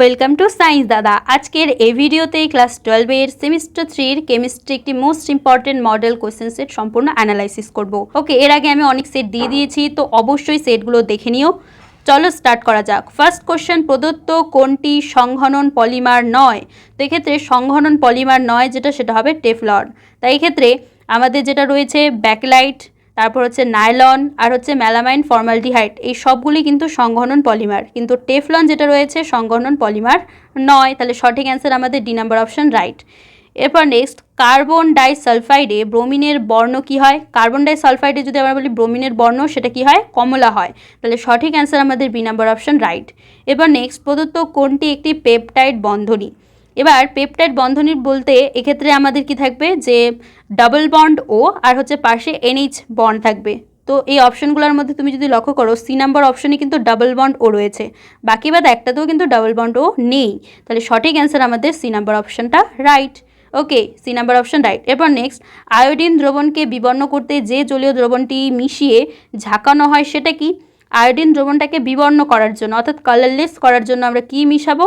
Welcome to science দাদা আজকের এই ভিডিওতে ক্লাস টুয়েলভের সেমিস্টার থ্রির কেমিস্ট্রি একটি most important model question set সম্পূর্ণ অ্যানালাইসিস করব। ওকে এর আগে আমি অনেক সেট দিয়ে দিয়েছি, তো অবশ্যই সেটগুলো দেখে নিও। চলো স্টার্ট করা যাক। ফার্স্ট কোশ্চেন প্রদত্ত কোনটি সংঘনন পলিমার নয়? তো এক্ষেত্রে সংঘনন পলিমার নয়, যেটা সেটা হবে টেফলন তাই এক্ষেত্রে আমাদের যেটা রয়েছে, ব্যাকলাইট তারপর হচ্ছে নাইলন আর হচ্ছে ম্যালামাইন ফর্মালডিহাইড, এই সবগুলি কিন্তু সংঘনন পলিমার। কিন্তু টেফলন যেটা রয়েছে সংঘনন পলিমার নয়। তাহলে সঠিক অ্যান্সার আমাদের ডি নাম্বার অপশন রাইট। এরপর নেক্সট, কার্বন ডাই সালফাইডে ব্রোমিনের বর্ণ কি হয়? কার্বন ডাই সালফাইডে যদি আমরা বলি ব্রোমিনের বর্ণ, সেটা কি হয়? কমলা হয়। তাহলে সঠিক অ্যান্সার আমাদের বি নাম্বার অপশন রাইট। এবার নেক্সট, প্রদত্ত কোনটি একটি পেপটাইড বন্ধনী? এবার পেপটাইড বন্ধনী বলতে এক্ষেত্রে আমাদের কি থাকবে? যে ডাবল বন্ড ও আর হচ্ছে পাশে এনএইচ বন্ড থাকবে। তো এই অপশনগুলোর মধ্যে তুমি যদি লক্ষ্য করো সি নাম্বার অপশনে কিন্তু ডাবল বন্ড ও রয়েছে। বাকি বাদ একটাতেও কিন্তু ডাবল বন্ড ও নেই। তাহলে সঠিক অ্যান্সার আমাদের সি নাম্বার অপশনটা right okay C number option right এরপর নেক্সট আয়োডিন দ্রবণকে বিবর্ণ করতে যে জলীয় দ্রবণটি মিশিয়ে ঝাঁকানো হয় সেটা কি? আয়োডিন দ্রবণটাকে বিবর্ণ করার জন্য, অর্থাৎ কালারলেস করার জন্য আমরা কি মিশাবো?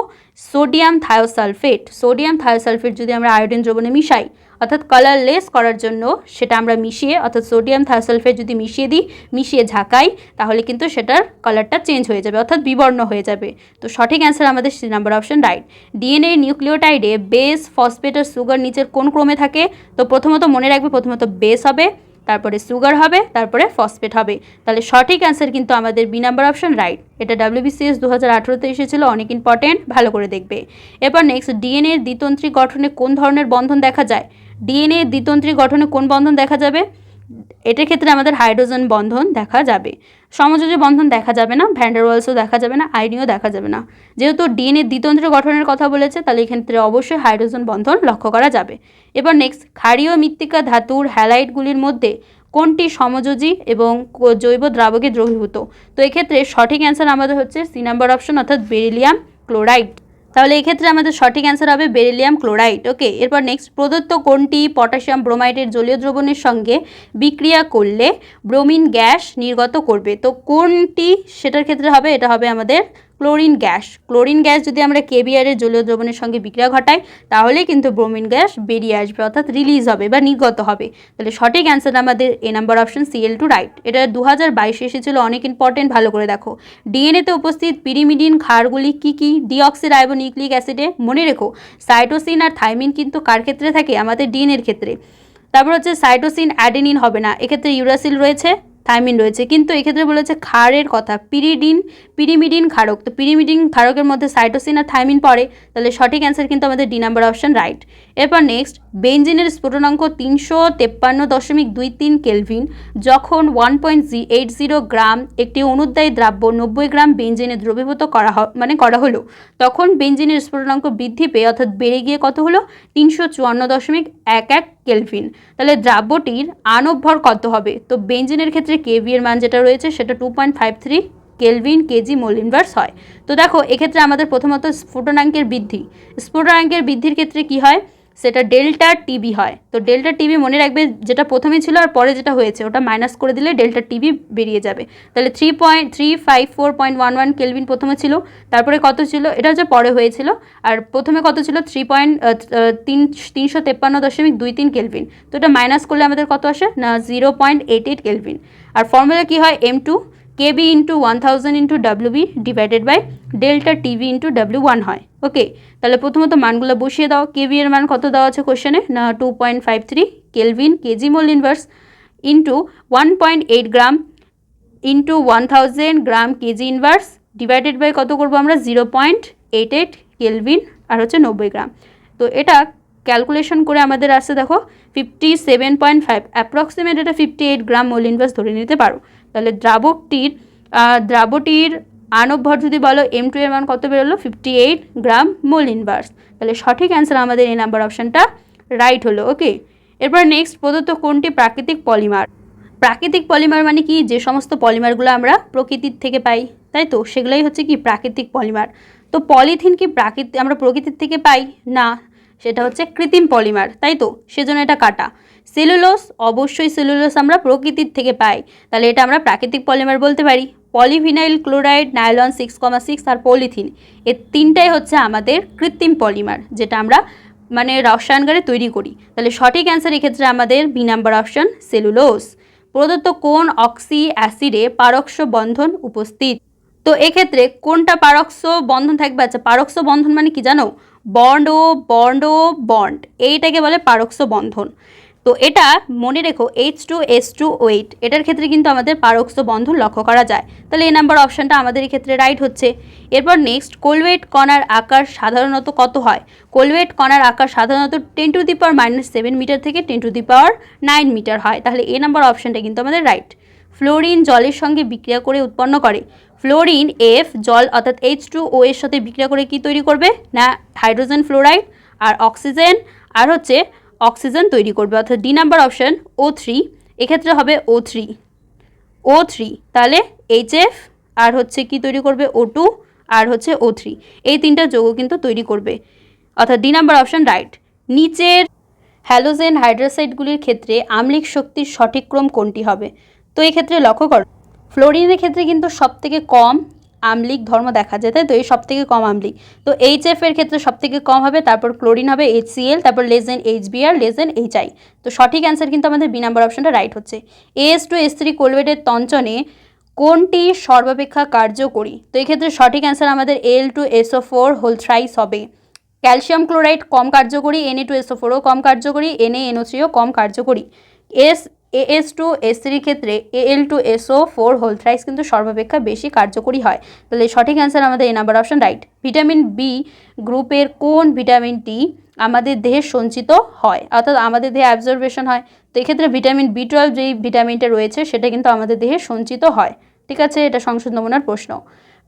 সোডিয়াম থায়োসালফেট সোডিয়াম থায়োসালফেট যদি আমরা আয়োডিন দ্রবণে মিশাই, অর্থাৎ কালারলেস করার জন্য সেটা আমরা মিশিয়ে, অর্থাৎ সোডিয়াম থায়োসালফেট যদি মিশিয়ে দিই, মিশিয়ে ঝাঁকাই, তাহলে কিন্তু সেটার কালারটা চেঞ্জ হয়ে যাবে, অর্থাৎ বিবর্ণ হয়ে যাবে। তো সঠিক অ্যান্সার আমাদের C number option right DNA নিউক্লিওটাইডে base phosphate আর সুগার নিচের কোন ক্রমে থাকে? তো প্রথমত মনে রাখবে, প্রথমত বেস হবে। তারপরে সুগার হবে, তারপরে ফসফেট হবে। তাহলে সঠিক অ্যান্সার কিন্তু আমাদের বি নাম্বার অপশন রাইট এটা ডাব্লিউবিসিএস দু হাজার আঠেরোতে এসেছিল, অনেক ইম্পর্টেন্ট ভালো করে দেখবে। এরপর নেক্সট ডিএনএ দ্বিতন্ত্রী গঠনে কোন ধরনের বন্ধন দেখা যায়? ডিএনএ দ্বিতন্ত্রী গঠনে কোন বন্ধন দেখা যাবে? এটার ক্ষেত্রে আমাদের হাইড্রোজেন বন্ধন দেখা যাবে। সমযোজী বন্ধন দেখা যাবে না ভ্যান্ডারওয়ালসও দেখা যাবে না আইডিও দেখা যাবে না। যেহেতু ডিএনএ দ্বিতন্ত্র গঠনের কথা বলেছে, তাহলে এক্ষেত্রে অবশ্যই হাইড্রোজেন বন্ধন লক্ষ্য করা যাবে। এবার নেক্সট ক্ষারীয় মৃত্তিকা ধাতুর হ্যালাইটগুলির মধ্যে কোনটি সমযোজী এবং জৈব দ্রাবকে দ্রবীভূত? তো এক্ষেত্রে সঠিক অ্যান্সার আমাদের হচ্ছে সি নাম্বার অপশন অর্থাৎ বেরিলিয়াম ক্লোরাইড তাহলে এক্ষেত্রে আমাদের সঠিক অ্যান্সার হবে বেরিলিয়াম ক্লোরাইড ওকে এরপর নেক্সট প্রদত্ত কোনটি পটাশিয়াম ব্রোমাইডের জলীয় দ্রবণের সঙ্গে বিক্রিয়া করলে ব্রোমিন গ্যাস নির্গত করবে? তো কোনটি সেটার ক্ষেত্রে হবে? এটা হবে আমাদের ক্লোরিন গ্যাস। ক্লোরিন গ্যাস যদি আমরা কেবিআরের জলীয় দ্রবণের সঙ্গে বিক্রিয়া ঘটাই তাহলে কিন্তু ব্রোমিন গ্যাস বেরিয়ে আসবে, অর্থাৎ রিলিজ হবে বা নির্গত হবে। তাহলে সঠিক অ্যান্সার আমাদের A number option CL two right এটা দু হাজার বাইশে এসেছিল, অনেক ইম্পর্টেন্ট ভালো করে দেখো। ডিএনএতে উপস্থিত পিরিমিডিন ক্ষারগুলি কী কী? ডিঅক্সিরাইবোনিউক্লিক অ্যাসিডে মনে রেখো সাইটোসিন আর থাইমিন কিন্তু কার ক্ষেত্রে থাকে? আমাদের ডিএনএর ক্ষেত্রে। তারপর হচ্ছে সাইটোসিন অ্যাডেনিন হবে না, এক্ষেত্রে ইউরাসিল রয়েছে। থাইমিন রয়েছে। কিন্তু এক্ষেত্রে বলেছে ক্ষারের কথা। পিরিডিন, পিরিমিডিন ক্ষারক। তো পিরিমিডিন ক্ষারকের মধ্যে সাইটোসিন আর থাইমিন পড়ে। তাহলে সঠিক অ্যান্সার কিন্তু আমাদের ডি নাম্বার অপশন রাইট। এরপর নেক্সট বেঞ্জিনের স্ফুটনাঙ্ক তিনশো তেপ্পান্ন দশমিক দুই তিন কেলভিন। যখন one point G eight zero gram একটি অনুদ্দায়ী দ্রাব্য নব্বই গ্রাম বেঞ্জিনে দ্রবীভূত করা মানে করা হলো, তখন বেঞ্জিনের স্ফুটনাঙ্ক বৃদ্ধি পেয়ে, অর্থাৎ বেড়ে গিয়ে কত হলো? তিনশো চুয়ান্ন দশমিক এক এক কেলভিন। তাহলে দ্রাব্যটির আনবভর কত হবে? তো বেঞ্জিনের ক্ষেত্রে কেভি এর মান যেটা রয়েছে সেটা two point five three kelvin KG mole inverse হয়। তো দেখো, এক্ষেত্রে আমাদের প্রথমত স্ফুটনাঙ্কের বৃদ্ধি। স্ফুটনাঙ্কের বৃদ্ধির ক্ষেত্রে কি হয়? সেটা ডেল্টা টিবি হয়। তো ডেল্টা টিবি মনে রাখবে যেটা প্রথমে ছিল আর পরে যেটা হয়েছে, ওটা মাইনাস করে দিলে ডেল্টা টিবি বেরিয়ে যাবে। তাহলে three point three five four point one one kelvin প্রথমে ছিল, তারপরে কত ছিল? এটা হচ্ছে পরে হয়েছিল। আর প্রথমে কত ছিল? থ্রি পয়েন্ট তিন, তিনশো তেপ্পান্ন দশমিক দুই তিন কেলভিন তো এটা মাইনাস করলে আমাদের কত আসে? না zero point eight eight kelvin আর ফর্মুলা কী হয়? M two KB into one thousand into WB divided by delta TV into W one হয়। ওকে তাহলে প্রথমত মানগুলো বসিয়ে দাও। কেবি এর মান কত দেওয়া আছে কোশ্চেনে না two point five three kelvin KG mole inverse into one point eight gram into one thousand gram KG inverse divided by কত করব আমরা? Zero point eight eight kelvin আর হচ্ছে নব্বই গ্রাম তো এটা ক্যালকুলেশন করে আমাদের আসছে দেখো fifty seven point five approximate এটা fifty eight gram mole inverse ধরে নিতে পারো। তাহলে দ্রাবকটির দ্রাবটির আনবভর যদি বলো এম টু এর মান কত বেরোলো? Fifty eight gram mole inverse তাহলে সঠিক অ্যান্সার আমাদের এই নাম্বার অপশানটা রাইট হলো ওকে এরপর নেক্সট প্রদত্ত কোনটি প্রাকৃতিক পলিমার? প্রাকৃতিক পলিমার মানে কি? যে সমস্ত পলিমারগুলো আমরা প্রকৃতির থেকে পাই, তাই তো? সেগুলোই হচ্ছে কি? প্রাকৃতিক পলিমার। তো পলিথিন কি প্রাকৃতিক আমরা প্রকৃতির থেকে পাই? না, সেটা হচ্ছে কৃত্রিম পলিমার, তাই তো? সেজন্য এটা কাটা। সেলুলোস, অবশ্যই সেলুলোস আমরা প্রকৃতির থেকে পাই। তাহলে এটা আমরা প্রাকৃতিক পলিমার বলতে পারি। Polyvinyl chloride, nylon six comma six আর পলিথিন। এর তিনটাই হচ্ছে আমাদের কৃত্রিম পলিমার, যেটা আমরা মানে রসায়নগারে তৈরি করি। তাহলে সঠিক অ্যান্সার এক্ষেত্রে আমাদের বি নাম্বার অপশন, সেলুলোজ। প্রদত্ত কোন অক্সি অ্যাসিডে পারক্স বন্ধন উপস্থিত? তো এক্ষেত্রে কোনটা পারক্স বন্ধন থাকবে? আচ্ছা পারক্স বন্ধন মানে কি জানো? বন্ড ও বন্ড ও বন্ড। এইটাকে বলে পারক্স বন্ধন। তো এটা মনে রেখো H two S two wait এটার ক্ষেত্রে কিন্তু আমাদের পারক্স বন্ধন লক্ষ্য করা যায়। তাহলে এই নাম্বার অপশানটা আমাদের ক্ষেত্রে রাইট হচ্ছে। এরপর নেক্সট কোলওয়েট কণার আকার সাধারণত কত হয়? কোলওয়েট কণার আকার সাধারণত ten to the power minus seven metre থেকে ten to the power nine metre হয়। তাহলে এই নাম্বার অপশানটা কিন্তু আমাদের রাইট ফ্লোরিন জলের সঙ্গে বিক্রিয়া করে উৎপন্ন করে। ফ্লোরিন এফ জল অর্থাৎ এইচ টু ও এর সাথে বিক্রিয়া করে কি তৈরি করবে? না হাইড্রোজেন ফ্লোরাইড আর অক্সিজেন আর হচ্ছে অক্সিজেন তৈরি করবে, অর্থাৎ D number option O three এক্ষেত্রে হবে ও থ্রি ও থ্রি তাহলে এইচ এফ আর হচ্ছে কি তৈরি করবে? ও টু আর হচ্ছে ও থ্রি এই তিনটা যৌগ কিন্তু তৈরি করবে। অর্থাৎ ডি নাম্বার অপশান রাইট নিচের হ্যালোজেন হাইড্রোসাইডগুলির ক্ষেত্রে আম্লিক শক্তির সঠিক ক্রম কোনটি হবে? তো এই ক্ষেত্রে লক্ষ্য করো ফ্লোরিনের ক্ষেত্রে কিন্তু সবথেকে কম আম্লিক ধর্ম দেখা যায়, তাই তো? এই সব থেকে কম আমলিক। তো এইচ এফ এর ক্ষেত্রে সব থেকে কম হবে, তারপর ক্লোরিন হবে এইচ সি এল তারপর লেজেন H B R লেজেন H I তো সঠিক অ্যান্সার কিন্তু আমাদের বি নাম্বার অপশনটা রাইট হচ্ছে। এস টু এস থ্রি কোলভেটের তঞ্চনে কোনটি সর্বাপেক্ষা কার্যকরী? তো এই ক্ষেত্রে সঠিক অ্যান্সার আমাদের L two SO four whole thrice হবে। ক্যালসিয়াম ক্লোরাইড কম কার্যকরী এনএ টু এসও ফোরও কম কার্যকরী এনএ এনও থ্রিও কম কার্যকরী। এস এএস টু, এস থ্রির ক্ষেত্রে AL two SO four whole thrice কিন্তু সর্বাপেক্ষা বেশি কার্যকরী হয়। তাহলে সঠিক অ্যান্সার আমাদের এই number option right vitamin B গ্রুপের কোন ভিটামিনটি আমাদের দেহে সঞ্চিত হয়? অর্থাৎ আমাদের দেহে অ্যাবজর্বেশন হয়। তো এক্ষেত্রে ভিটামিন বি টুয়েলভ যেই ভিটামিনটা রয়েছে, সেটা কিন্তু আমাদের দেহে সঞ্চিত হয়। ঠিক আছে? এটা সংশোধন নমুনার প্রশ্ন।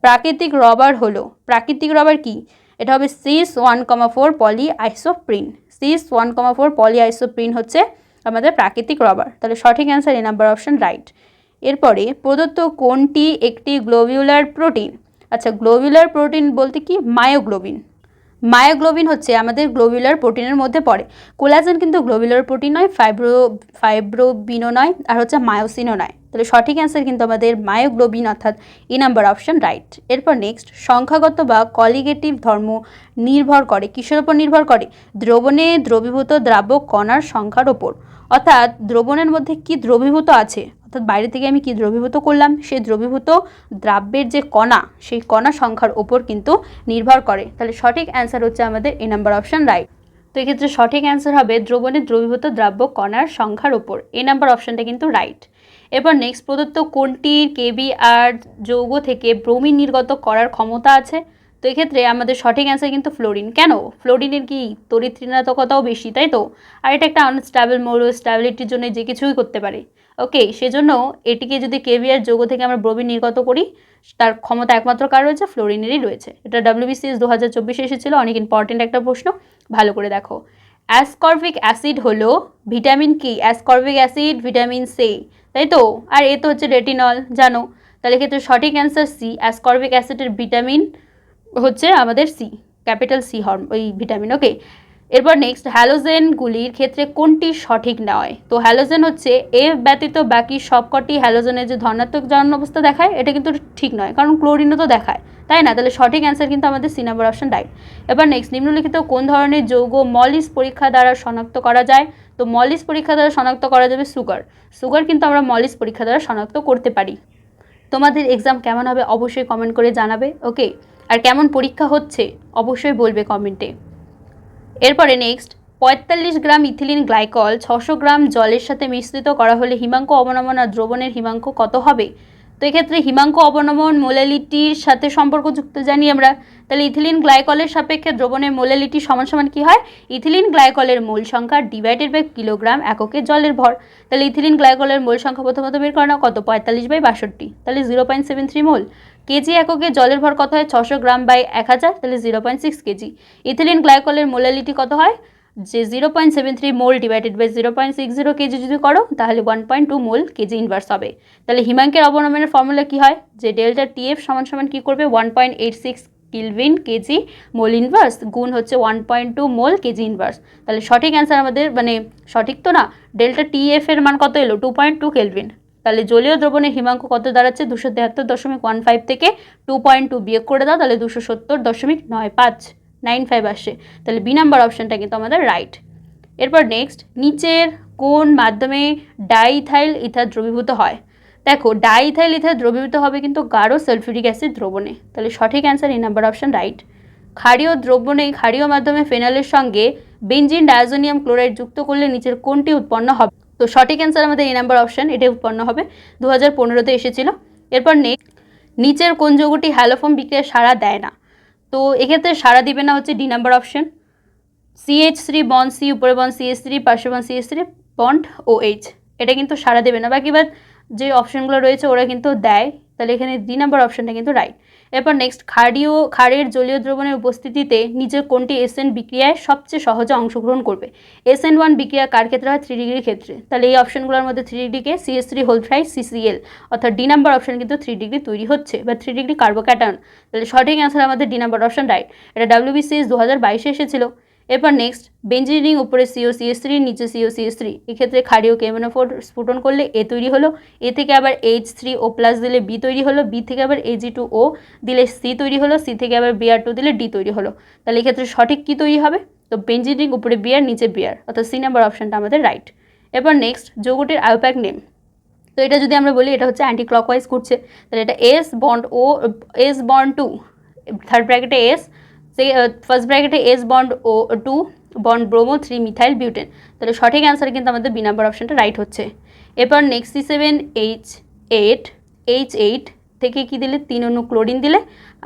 প্রাকৃতিক রবার হলো, প্রাকৃতিক রবার কি? এটা হবে cis one comma four poly isoprene cis one comma four poly isoprene হচ্ছে আমাদের প্রাকৃতিক রবার তাহলে সঠিক answer A number option right এরপরে প্রদত্ত কোনটি একটি গ্লোবিউলার প্রোটিন আচ্ছা গ্লোবিউলার প্রোটিন বলতে কি? মায়োগ্লোবিন মায়োগ্লোবিন হচ্ছে আমাদের গ্লোবিউলার প্রোটিনের মধ্যে পড়ে। কোলাজেন কিন্তু গ্লোবিউলার প্রোটিন নয় ফাইব্রো ফাইব্রোবিনও নয় আর হচ্ছে মায়োসিনও নয় তাহলে সঠিক অ্যান্সার কিন্তু আমাদের মায়োগ্লোবিন অর্থাৎ ই নাম্বার অপশন রাইট এরপর নেক্সট সংখ্যাগত বা কলিগেটিভ ধর্ম নির্ভর করে, কিসের ওপর নির্ভর করে? দ্রবণে দ্রবীভূত দ্রাবক কণার সংখ্যার ওপর অর্থাৎ দ্রবণের মধ্যে কি দ্রবীভূত আছে? অর্থাৎ বাইরে থেকে আমি কি দ্রবীভূত করলাম? সেই দ্রবীভূত দ্রাব্যের যে কণা, সেই কণা সংখ্যার ওপর কিন্তু নির্ভর করে। তাহলে সঠিক অ্যান্সার হচ্ছে আমাদের এ নাম্বার অপশন রাইট তো এক্ষেত্রে সঠিক অ্যান্সার হবে দ্রবণে দ্রবীভূত দ্রাব্য কণার সংখ্যার ওপর এ নাম্বার অপশনটা কিন্তু রাইট এরপর নেক্সট প্রদত্ত কোনটির কেবি আর যৌগ থেকে ব্রোমিন নির্গত করার ক্ষমতা আছে? তো এক্ষেত্রে আমাদের সঠিক অ্যান্সার কিন্তু ফ্লোরিন কেন? ফ্লোরিনের কি তরিত্রিনাতকতাও বেশি, তাই তো? আর এটা একটা আনস্টেবল মোল স্ট্যাবিলিটির জন্য যে কিছুই করতে পারে। ওকে সেজন্য এটিকে যদি কেভিআর যৌগ থেকে আমরা ব্রোমিন নির্গত করি, তার ক্ষমতা একমাত্র কার রয়েছে? ফ্লোরিনেরই রয়েছে। এটা ডাব্লিউবিসিএস দু হাজার চব্বিশে এসেছিল, অনেক ইম্পর্টেন্ট একটা প্রশ্ন। ভালো করে দেখো। অ্যাসকর্বিক অ্যাসিড হলো ভিটামিন কি অ্যাসকর্বিক অ্যাসিড ভিটামিন সি তাই তো? আর এ তো হচ্ছে রেটিনল জানো? তাহলে ক্ষেত্রে সঠিক অ্যান্সার সি অ্যাসকর্বিক অ্যাসিডের ভিটামিন হচ্ছে আমাদের সি ক্যাপিটাল সি হর্ম ওই ভিটামিন ওকে এরপর নেক্সট হ্যালোজেনগুলির ক্ষেত্রে কোনটি সঠিক নয়? তো হ্যালোজেন হচ্ছে এফ ব্যতীত বাকি সবকটি হ্যালোজেনের যে ধনাত্মক জন অবস্থা দেখায়, এটা কিন্তু ঠিক নয়, কারণ ক্লোরিনও তো দেখায়, তাই না? তাহলে সঠিক অ্যান্সার কিন্তু আমাদের সি অপশন রাইট এবার নেক্সট নিম্নলিখিত কোন ধরনের যৌগ মলিস পরীক্ষা দ্বারা শনাক্ত করা যায়? তো মলিস পরীক্ষা দ্বারা শনাক্ত করা যাবে সুগার। সুগার কিন্তু আমরা মলিস পরীক্ষা দ্বারা শনাক্ত করতে পারি। তোমাদের এক্সাম কেমন হবে অবশ্যই কমেন্ট করে জানাবে ওকে আর কেমন পরীক্ষা হচ্ছে অবশ্যই বলবে কমেন্টে এরপরে নেক্সট পঁয়তাল্লিশ গ্রাম ইথিলিন গ্লাইকল, ছশো গ্রাম জলের সাথে মিশ্রিত করা হলে হিমাঙ্ক অবনমনা দ্রবণের হিমাঙ্ক কত হবে? তো এক্ষেত্রে হিমাঙ্ক অবনমন মোলালিটির সাথে সম্পর্কযুক্ত জানি আমরা। তাহলে ইথিলিন গ্লাইকলের সাপেক্ষে দ্রবণের মোলালিটি সমান সমান কী হয়? ইথিলিন গ্লাইকলের মোল সংখ্যা ডিভাইডেড বাই কিলোগ্রাম এককে জলের ভর। তাহলে ইথিলিন গ্লাইকলের মোল সংখ্যা প্রথমত বের করা কত? পঁয়তাল্লিশ বাই বাষট্টি। তাহলে zero point seven three mole. KG এককে জলের ভর কত হয়? ছশো গ্রাম বাই এক হাজার। তাহলে zero point six KG. Ethylene গ্লাইকলের molality কত হয়? যে zero point seven three mole divided by zero point six zero KG যদি করো, তাহলে one point two mole KG inverse হবে। তাহলে হিমাঙ্কের অবনমনের ফর্মুলা কী হয়? যে ডেল্টা টিএফ সমান সমান কী করবে? One point eight six kelvin KG mole inverse গুণ হচ্ছে one point two mole KG inverse তাহলে সঠিক অ্যান্সার আমাদের মানে সঠিক তো না? ডেল্টা টিএফ এর মান কত এলো? টু পয়েন্ট টু কেলভিন তাহলে জলীয় দ্রবণের হিমাঙ্ক কত দাঁড়াচ্ছে? দুশো তেহাত্তর দশমিক ওয়ান ফাইভ থেকে টু পয়েন্ট টু বিয়োগ করে দাও, তাহলে দুশো সত্তর দশমিক নয় পাঁচ। নাইন ফাইভ আসে তাহলে বি নাম্বার অপশানটা কিন্তু আমাদের রাইট এরপর নেক্সট নিচের কোন মাধ্যমে ডাইথাইল ইথার দ্রবীভূত হয়? দেখো ডাইথাইল ইথার দ্রবীভূত হবে কিন্তু গাঢ় সালফিউরিক অ্যাসিড দ্রবণে। তাহলে সঠিক অ্যান্সার এই নাম্বার অপশান রাইট ক্ষারীয় দ্রবণে, ক্ষারীয় মাধ্যমে ফেনলের সঙ্গে বেঞ্জিন ডায়াজোনিয়াম ক্লোরাইড যুক্ত করলে নিচের কোনটি উৎপন্ন হবে? তো সঠিক অ্যান্সার আমাদের এই নাম্বার অপশান এটা উৎপন্ন হবে। দু হাজার পনেরোতে এসেছিল। এরপর নেক্সট নিচের কোন যৌগটি হ্যালোফোম বিক্রিয়া সাড়া দেয় না? তো এক্ষেত্রে সারা দিবে না হচ্ছে D number option CH three বন সি উপরে বন সিএস থ্রি পার্শ্ব বন CS three bond O H এটা কিন্তু সাড়া দেবে না। বাকি বাদ যে অপশানগুলো রয়েছে, ওরা কিন্তু দেয়। তাহলে এখানে ডি নাম্বার অপশানটা কিন্তু রাইট এরপর নেক্সট ক্ষারীয়, ক্ষারের জলীয় দ্রবণের উপস্থিতিতে নিজের কোনটি এসএন বিক্রিয়ায় সবচেয়ে সহজে অংশগ্রহণ করবে? এসএন ওয়ান বিক্রিয়া কার ক্ষেত্রে হয়? থ্রি ডিগ্রির ক্ষেত্রে। তাহলে এই অপশনগুলোর মধ্যে three ডিগ্রিকে CS three whole C CCL অর্থাৎ ডি নাম্বার অপশন কিন্তু থ্রি ডিগ্রি তৈরি হচ্ছে বা থ্রি ডিগ্রি কার্বোক্যাটায়ন তাহলে সঠিক অ্যান্সার আমাদের ডি নাম্বার অপশন রাইট এটা ডাব্লিউবিসিএস দু হাজার বাইশে এসেছিল। এরপর নেক্সট বেঞ্জিনিং উপরে সিও সিএস থ্রি নিচে সিও সিএস থ্রি এক্ষেত্রে ক্ষারীয় কেমোনোফোর স্ফুটন করলে এ তৈরি হলো এ থেকে আবার এইচ থ্রি ও প্লাস দিলে বি তৈরি হলো বি থেকে আবার এজি টু ও দিলে সি তৈরি হলো সি থেকে আবার বিআর টু দিলে ডি তৈরি হলো। তাহলে এক্ষেত্রে সঠিক কী তৈরি হবে? তো বেঞ্জিনিং উপরে বিআর নিচে বিআর অর্থাৎ সি নাম্বার অপশানটা আমাদের রাইট এরপর নেক্সট যৌগটির আয়োপ্যাক নেম তো এটা যদি আমরা বলি, এটা হচ্ছে অ্যান্টি ক্লকওয়াইজ ঘুরছে। তাহলে এটা এস বন্ড ও এস বন্ড টু থার্ড ব্র্যাকেটে এস ফার্স্ট ব্র্যাকেটে এস বন্ড ও two bond bromo three methyl butane তাহলে সঠিক অ্যান্সার কিন্তু আমাদের বি নাম্বার অপশানটা রাইট হচ্ছে। এরপর next C seven H eight H eight থেকে কি দিলে? তিন অণু ক্লোরিন দিলে।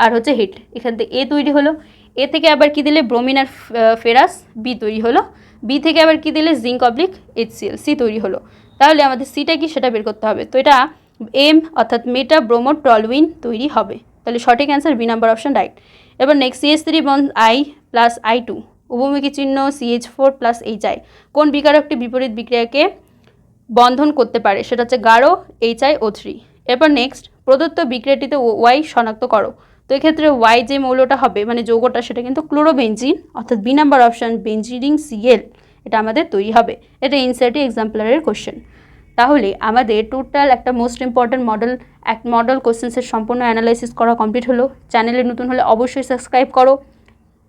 আর হচ্ছে হিট এখান থেকে এ তৈরি হলো। এ থেকে আবার কি দিলে? ব্রোমিন আর ফেরাস বি তৈরি হলো। বি থেকে আবার কি দিলে? জিঙ্ক অবলিক এইচসিএল সি তৈরি হলো। তাহলে আমাদের সিটা কি? সেটা বের করতে হবে। তো এটা এম অর্থাৎ মেটা ব্রোমো টলউইন তৈরি হবে। তাহলে সঠিক answer B number option right এবার নেক্সট সিএস থ্রি বন আই প্লাস আই টু উভমুখী চিহ্ন CH four plus H I কোন বিকারকটি বিপরীত বিক্রিয়াকে বন্ধন করতে পারে? সেটা হচ্ছে গাঢ় এইচ আই ও থ্রি এরপর নেক্সট প্রদত্ত বিক্রিয়াটিতে ওয়াই শনাক্ত করো। তো এক্ষেত্রে ওয়াই যে মৌলটা হবে মানে যৌগটা, সেটা কিন্তু ক্লোরোবেঞ্জিন অর্থাৎ বি নাম্বার অপশান বেঞ্জিনিং সিএল এটা আমাদের তৈরি হবে। এটা ইনসার্টি এক্সাম্পলারের কোশ্চেন তাহলে আমাদের টোটাল একটা মোস্ট ইম্পর্ট্যান্ট মডেল এক মডেল কোশ্চেন্সের সম্পূর্ণ অ্যানালাইসিস করা কমপ্লিট হলো। চ্যানেলে নতুন হলে অবশ্যই সাবস্ক্রাইব করো।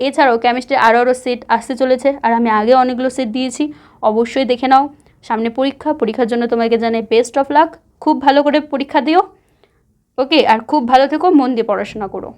এছাড়াও কেমিস্ট্রি আরও আরও সেট আসতে চলেছে আর আমি আগে অনেকগুলো সেট দিয়েছি, অবশ্যই দেখে নাও। সামনে পরীক্ষা, পরীক্ষার জন্য তোমাকে জানাই বেস্ট অফ লাক খুব ভালো করে পরীক্ষা দিও। ওকে আর খুব ভালো থেকো, মন দিয়ে পড়াশোনা করো।